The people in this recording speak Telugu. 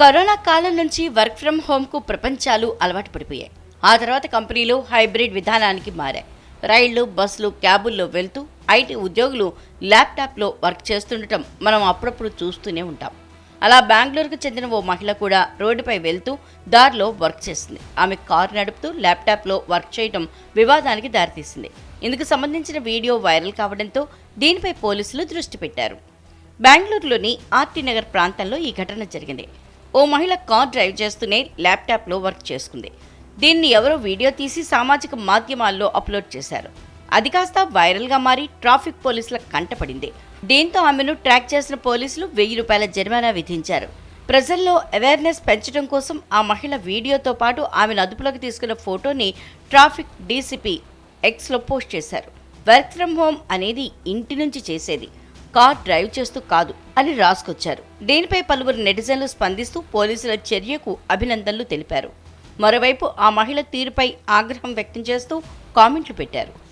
కరోనా కాలం నుంచి వర్క్ ఫ్రం హోమ్కు ప్రపంచాలు అలవాటు పడిపోయాయి. ఆ తర్వాత కంపెనీలు హైబ్రిడ్ విధానానికి మారాయి. రైళ్ళు బస్సులు క్యాబుల్లో వెళ్తూ ఐటీ ఉద్యోగులు ల్యాప్టాప్లో వర్క్ చేస్తుండటం మనం అప్పుడప్పుడు చూస్తూనే ఉంటాం. అలా బెంగళూరుకు చెందిన ఓ మహిళ కూడా రోడ్డుపై వెళ్తూ దారిలో వర్క్ చేసింది ఆమె కారు నడుపుతూ ల్యాప్టాప్లో వర్క్ చేయడం వివాదానికి దారితీసింది. ఇందుకు సంబంధించిన వీడియో వైరల్ కావడంతో దీనిపై పోలీసులు దృష్టి పెట్టారు. బెంగళూరులోని ఆర్టీ నగర్ ప్రాంతంలో ఈ ఘటన జరిగింది. ఓ మహిళ కార్ డ్రైవ్ చేస్తూనే ల్యాప్టాప్లో వర్క్ చేసుకుంది. దీన్ని ఎవరో వీడియో తీసి సామాజిక మాధ్యమాల్లో అప్లోడ్ చేశారు. అది కాస్త వైరల్గా మారి ట్రాఫిక్ పోలీసుల కంటపడింది దీంతో ఆమెను ట్రాక్ చేసిన పోలీసులు వెయ్యి రూపాయల జరిమానా విధించారు. ప్రజల్లో అవేర్నెస్ పెంచడం కోసం ఆ మహిళ వీడియోతో పాటు ఆమెను అదుపులోకి తీసుకున్న ఫోటోని ట్రాఫిక్ డీసీపీ ఎక్స్లో పోస్ట్ చేశారు. వర్క్ ఫ్రమ్ హోమ్ అనేది ఇంటి నుంచి చేసేది. కార్ డ్రైవ్ చేస్తూ కాదు అని రాసుకొచ్చారు. దీనిపై పలువురు నెటిజన్లు స్పందిస్తూ పోలీసుల చర్యకు అభినందనలు తెలిపారు. మరోవైపు ఆ మహిళ తీరుపై ఆగ్రహం వ్యక్తం చేస్తూ కామెంట్లు పెట్టారు.